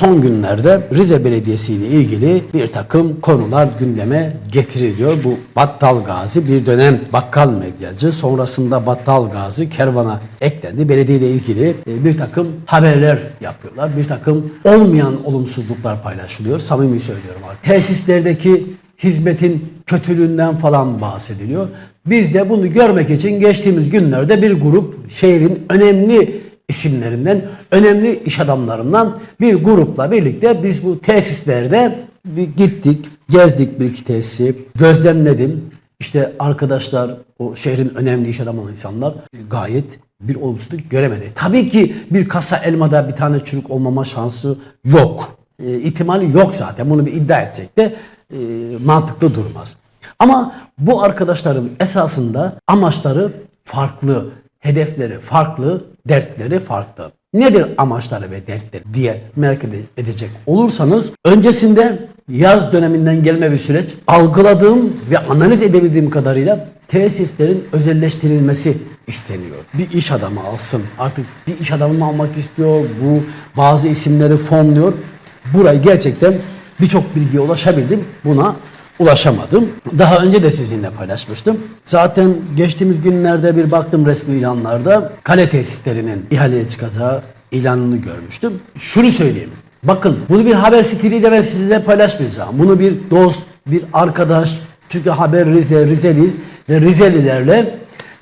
son günlerde Rize Belediyesi ile ilgili bir takım konular gündeme getiriliyor. Bu Battal Gazi bir dönem bakkal medyacı sonrasında Battal Gazi kervana eklendi. Belediye ile ilgili e, bir takım haberler yapıyorlar. Bir takım olmayan olumsuzluklar paylaşılıyor. Samimi söylüyorum abi. Tesislerdeki hizmetin kötülüğünden falan bahsediliyor. Biz de bunu görmek için geçtiğimiz günlerde bir grup şehrin önemli isimlerinden, önemli iş adamlarından bir grupla birlikte biz bu tesislerde gittik, gezdik bir iki tesisi, gözlemledim. İşte arkadaşlar, o şehrin önemli iş adamı insanlar gayet bir olumsuzluk göremedi. Tabii ki bir kasa elmada bir tane çürük olmama şansı yok. E, ihtimali yok zaten. Bunu bir iddia etsek de e, mantıklı durmaz. Ama bu arkadaşların esasında amaçları farklı, hedefleri farklı, dertleri farklı. Nedir amaçları ve dertleri diye merak ede- edecek olursanız öncesinde yaz döneminden gelme bir süreç algıladığım ve analiz edebildiğim kadarıyla tesislerin özelleştirilmesi isteniyor. Bir iş adamı alsın. Artık bir iş adamı mı almak istiyor? Bu bazı isimleri fonluyor. Burayı gerçekten birçok bilgiye ulaşabildim. Buna ulaşamadım. Daha önce de sizinle paylaşmıştım. Zaten geçtiğimiz günlerde bir baktım resmi ilanlarda kale tesislerinin ihaleye çıkacağı ilanını görmüştüm. Şunu söyleyeyim. Bakın bunu bir haber stiliyle ben sizinle paylaşmayacağım. Bunu bir dost, bir arkadaş, çünkü haber Rize, Rizeliyiz ve Rizelilerle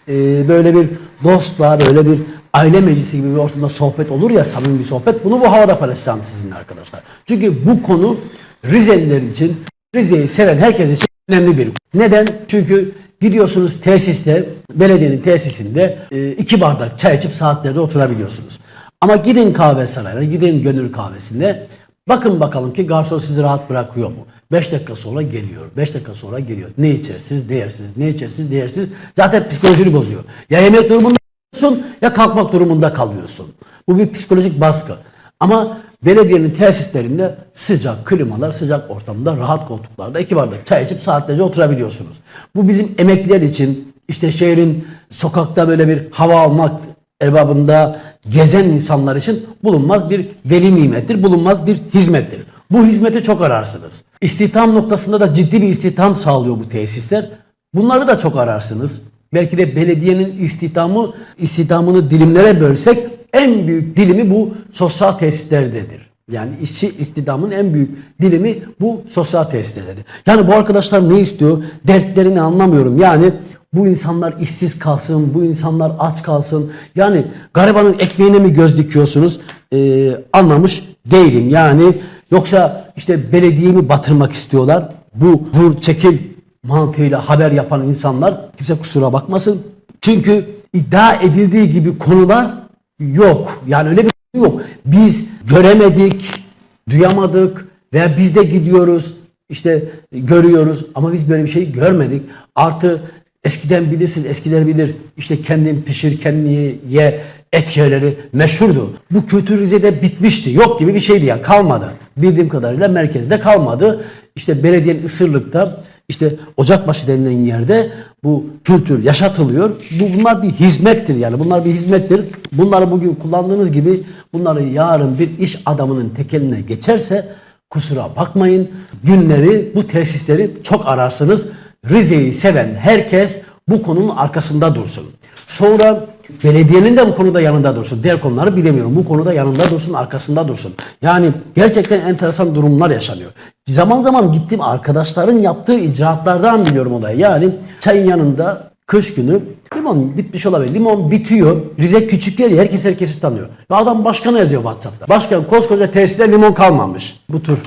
e, böyle bir dostla, böyle bir aile meclisi gibi bir ortamda sohbet olur ya, samimi bir sohbet. Bunu bu havada paylaşacağım sizinle arkadaşlar. Çünkü bu konu Rizeliler için, Rize'yi seven herkes için önemli bir konu. Neden? Çünkü gidiyorsunuz tesiste, belediyenin tesisinde e, iki bardak çay içip saatlerde oturabiliyorsunuz. Ama gidin kahve sarayına, gidin gönül kahvesinde Bakın bakalım ki garson sizi rahat bırakıyor mu? 5 dakika sonra geliyor. 5 dakika sonra geliyor. Ne içersiniz? Değersiz. Ne içersiniz? Değersiz. Zaten psikolojini bozuyor. Ya yemek durumunda kalıyorsun ya kalkmak durumunda kalıyorsun. Bu bir psikolojik baskı. Ama belediyenin tesislerinde sıcak klimalar, sıcak ortamda, rahat koltuklarda iki bardak çay içip saatlerce oturabiliyorsunuz. Bu bizim emekliler için işte şehrin sokakta böyle bir hava almak erbabında gezen insanlar için bulunmaz bir veli nimettir, bulunmaz bir hizmettir. Bu hizmeti çok ararsınız. İstihdam noktasında da ciddi bir istihdam sağlıyor bu tesisler. Bunları da çok ararsınız. Belki de belediyenin istihdamı, istihdamını dilimlere bölsek en büyük dilimi bu sosyal tesislerdedir. Yani işçi istihdamın en büyük dilimi bu sosyal tesislerdedir. Yani bu arkadaşlar ne istiyor? Dertlerini anlamıyorum. Yani bu insanlar işsiz kalsın, bu insanlar aç kalsın. Yani garibanın ekmeğine mi göz dikiyorsunuz? Ee, anlamış değilim. Yani yoksa işte belediyemi batırmak istiyorlar. Bu vur çekil mantığıyla haber yapan insanlar kimse kusura bakmasın. Çünkü iddia edildiği gibi konular yok. Yani öyle bir konu yok. Biz göremedik, duyamadık veya biz de gidiyoruz işte görüyoruz ama biz böyle bir şey görmedik. Artı eskiden bilirsiniz eskiler bilir işte kendin pişir kendini ye et yerleri meşhurdu. Bu kültür Rize'de bitmişti. Yok gibi bir şeydi ya kalmadı. Bildiğim kadarıyla merkezde kalmadı. İşte belediyenin Isırlık'ta işte Ocakbaşı denilen yerde bu kültür yaşatılıyor. Bu bunlar bir hizmettir yani. Bunlar bir hizmettir. Bunları bugün kullandığınız gibi bunları yarın bir iş adamının tekeline geçerse kusura bakmayın. Günleri bu tesisleri çok ararsınız. Rize'yi seven herkes bu konunun arkasında dursun. Sonra belediyenin de bu konuda yanında dursun. Diğer konuları bilemiyorum. Bu konuda yanında dursun, arkasında dursun. Yani gerçekten enteresan durumlar yaşanıyor. Zaman zaman gittiğim arkadaşların yaptığı icraatlardan biliyorum olayı. Yani çayın yanında kış günü limon bitmiş olabilir. Limon bitiyor. Rize küçük yer herkes herkesi tanıyor. Ya adam başkana yazıyor WhatsApp'ta. Başkan koskoca tesiste limon kalmamış. Bu tür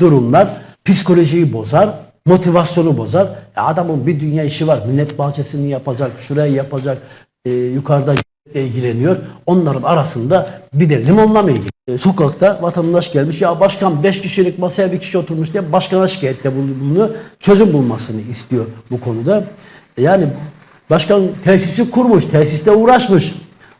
durumlar psikolojiyi bozar motivasyonu bozar. Ya adamın bir dünya işi var. Millet bahçesini yapacak, şurayı yapacak, e, yukarıda ilgileniyor. Onların arasında bir de limonla mı ilgili? E, sokakta vatandaş gelmiş. Ya başkan 5 kişilik masaya bir kişi oturmuş diye başkana şikayette bulunuyor. Çözüm bulmasını istiyor bu konuda. E, yani başkan tesisi kurmuş, tesiste uğraşmış.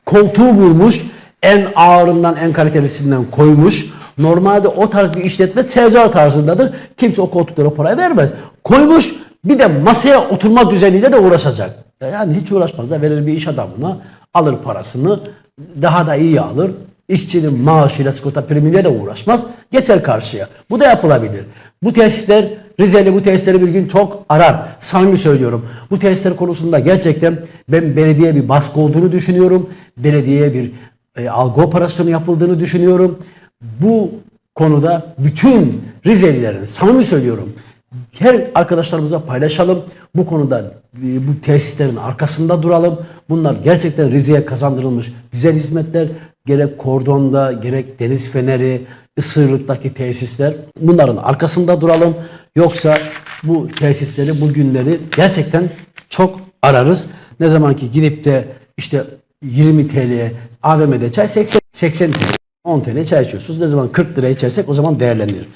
Koltuğu bulmuş. En ağırından en kalitelisinden koymuş. Normalde o tarz bir işletme tezgah tarzındadır. Kimse o koltuklara para vermez. Koymuş bir de masaya oturma düzeniyle de uğraşacak. Yani hiç uğraşmaz da verir bir iş adamına alır parasını daha da iyi alır. işçinin maaşıyla sigorta primiyle de uğraşmaz. Geçer karşıya. Bu da yapılabilir. Bu tesisler Rizeli bu tesisleri bir gün çok arar. Samimi söylüyorum. Bu tesisler konusunda gerçekten ben belediye bir baskı olduğunu düşünüyorum. Belediyeye bir e, algı operasyonu yapıldığını düşünüyorum. Bu konuda bütün Rizelilerin samimi söylüyorum her arkadaşlarımıza paylaşalım. Bu konuda e, bu tesislerin arkasında duralım. Bunlar gerçekten Rize'ye kazandırılmış güzel hizmetler. Gerek Kordon'da gerek Deniz Feneri, Isırlık'taki tesisler. Bunların arkasında duralım. Yoksa bu tesisleri, bu günleri gerçekten çok ararız. Ne zaman ki gidip de işte 20 TL'ye AVM'de çay 80, 80 TL, 10 TL çay içiyorsunuz. Ne zaman 40 liraya içersek o zaman değerlendirir.